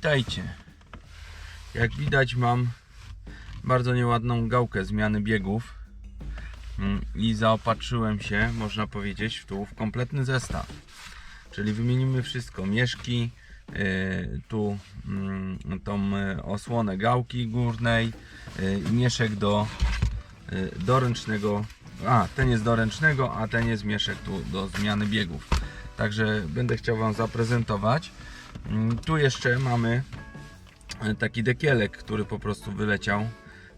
Witajcie. Jak widać mam bardzo nieładną gałkę zmiany biegów Mm, i zaopatrzyłem się, można powiedzieć, w tu w kompletny zestaw. Czyli wymienimy wszystko, mieszki, yy, tu mm, tą y, osłonę gałki górnej, i mieszek do, yy, do ręcznego, a ten jest do ręcznego, a ten jest mieszek tu do zmiany biegów. Także będę chciał Wam zaprezentować. Mm, Tu jeszcze mamy e, taki dekielek, który po prostu wyleciał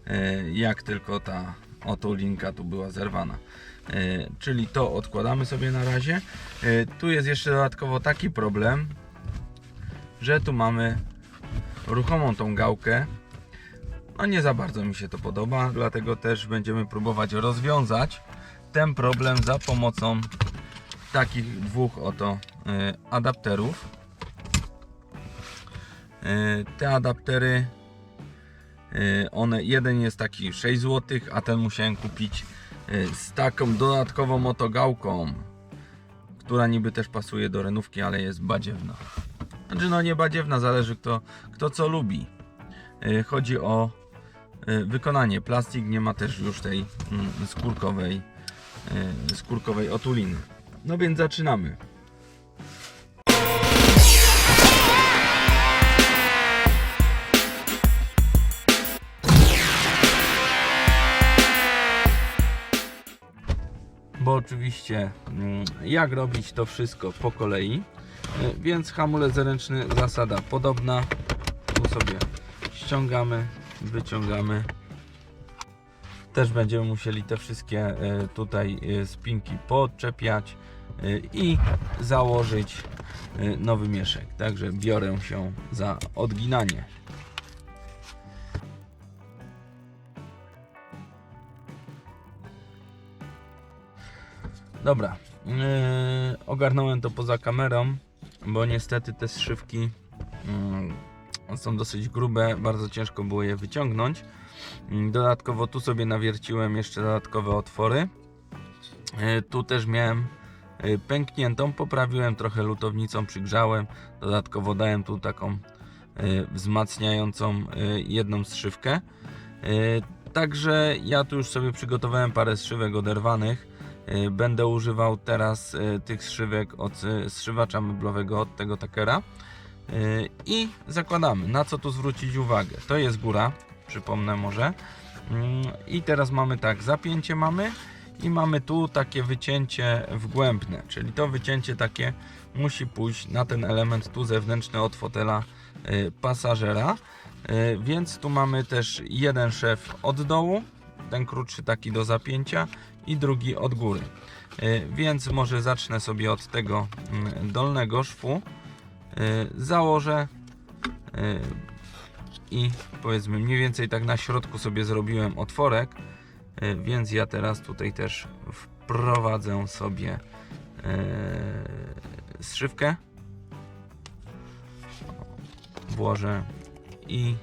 e, jak tylko ta oto linka tu była zerwana. E, Czyli to odkładamy sobie na razie. Tu jest jeszcze dodatkowo taki problem, że tu mamy ruchomą tą gałkę. No nie za bardzo mi się to podoba, dlatego też będziemy próbować rozwiązać ten problem za pomocą takich dwóch oto e, adapterów. E, Te adaptery, e, one jeden jest taki 6 zł, a ten musiałem kupić z taką dodatkową oto gałką, która niby też pasuje do renówki, ale jest badziewna. Znaczy no nie badziewna, zależy kto, kto co lubi. Chodzi o wykonanie. Plastik nie ma też już tej mm, skórkowej, skórkowej otuliny. No więc zaczynamy. Bo oczywiście mm, jak robić to wszystko po kolei. Y, Więc hamulec ręczny zasada podobna. Tu sobie ściągamy, wyciągamy. Też będziemy musieli te wszystkie y, tutaj y, spinki podczepiać y, i założyć nowy mieszek. Także biorę się za odginanie. Dobra, ogarnąłem to poza kamerą, bo niestety te zszywki yy, są dosyć grube, bardzo ciężko było je wyciągnąć. Yy, Dodatkowo tu sobie nawierciłem jeszcze dodatkowe otwory. Yy, Tu też miałem yy, pękniętą, poprawiłem trochę lutownicą, przygrzałem. Dodatkowo dałem tu taką yy, wzmacniającą jedną. Yy, Także ja tu już sobie przygotowałem parę zszywek oderwanych. Będę używał teraz tych zszywek od zszywacza meblowego od tego takera. Y, I zakładamy, na co tu zwrócić uwagę. To jest góra, przypomnę może. Mm, I teraz mamy tak, zapięcie mamy i mamy tu takie wycięcie wgłębne, czyli to wycięcie takie musi pójść na ten element tu zewnętrzny od fotela y, pasażera. Y, Więc tu mamy też jeden szef od dołu, ten krótszy taki do zapięcia i drugi od góry. Więc może zacznę sobie od tego mm, dolnego szwu. Y, Założę y, i powiedzmy mniej więcej tak na środku sobie zrobiłem otworek, y, więc ja teraz tutaj też wprowadzę sobie zszywkę. Włożę i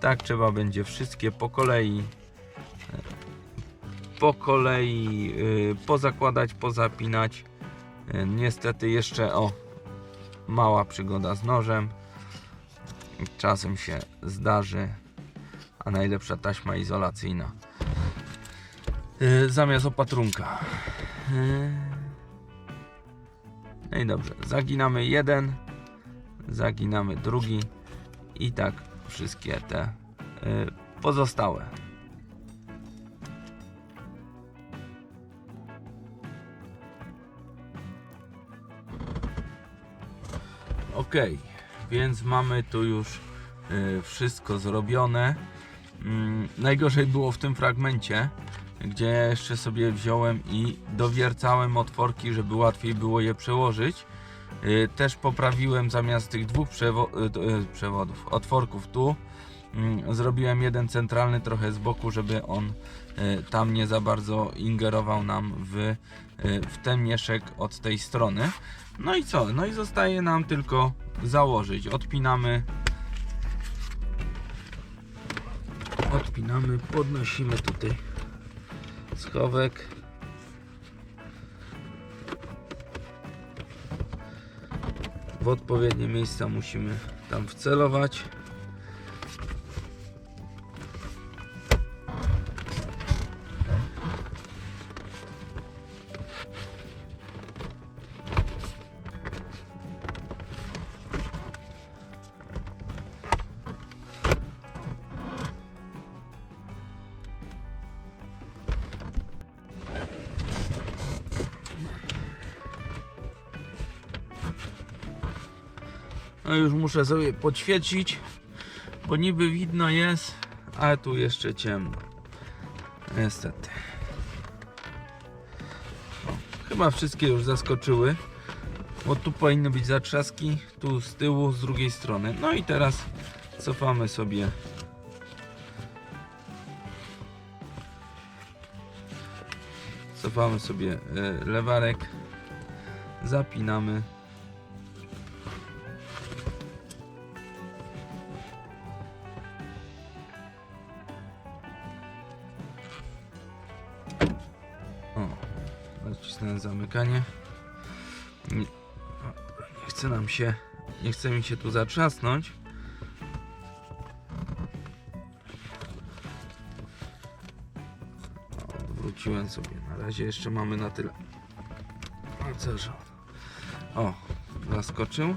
tak trzeba będzie wszystkie po kolei po kolei pozakładać, pozapinać. Y, Niestety jeszcze o mała przygoda z nożem. Czasem się zdarzy, a najlepsza taśma izolacyjna y, zamiast opatrunka. Y, No i dobrze, zaginamy jeden, zaginamy drugi i tak wszystkie te pozostałe. Ok, więc mamy tu już y, wszystko zrobione. Mm, najgorzej było w tym fragmencie, gdzie jeszcze sobie wziąłem i dowiercałem otworki, żeby łatwiej było je przełożyć. Y, też poprawiłem zamiast tych dwóch przewo y, przewodów, otworków tu, mm, zrobiłem jeden centralny trochę z boku, żeby on tam nie za bardzo ingerował nam w, w ten mieszek od tej strony. No i co? No i zostaje nam tylko założyć. Odpinamy. Odpinamy, podnosimy tutaj schowek. w odpowiednie miejsca musimy tam wcelować. No już muszę sobie podświecić, bo niby widno jest, ale tu jeszcze ciemno. Niestety. O, chyba wszystkie już zaskoczyły, bo tu powinny być zatrzaski, tu z tyłu, z drugiej strony. No i teraz cofamy sobie cofamy sobie e, lewarek zapinamy nacisnąłem zamykanie. Nie, nie chce nam się, nie chce mi się tu zatrzasnąć. O, Odwróciłem sobie. Na razie jeszcze mamy na tyle. Pancerza. O, zaskoczył.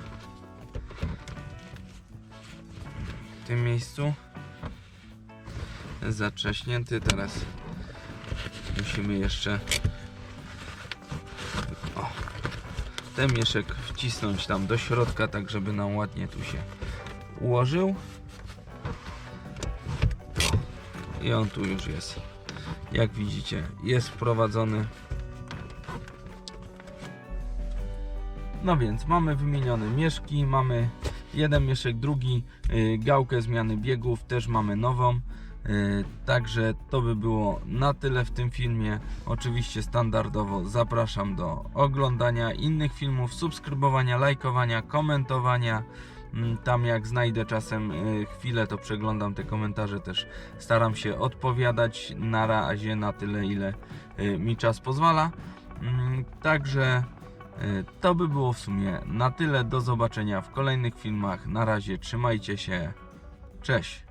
W tym miejscu jest zatrzaśnięty. Teraz musimy jeszcze ten mieszek wcisnąć tam do środka, tak żeby nam ładnie tu się ułożył. I on tu już jest. Jak widzicie, jest wprowadzony. No więc mamy wymienione mieszki, mamy jeden mieszek, drugi, y, gałkę zmiany biegów, też mamy nową. Yy, Także to by było na tyle w tym filmie. Oczywiście standardowo zapraszam do oglądania innych filmów, subskrybowania, lajkowania, komentowania. Mm, Tam jak znajdę czasem yy, chwilę, to przeglądam te komentarze też. Staram się odpowiadać na razie na tyle, ile yy, mi czas pozwala. Mm, Także to by było w sumie na tyle. Do zobaczenia w kolejnych filmach. Na razie trzymajcie się. Cześć.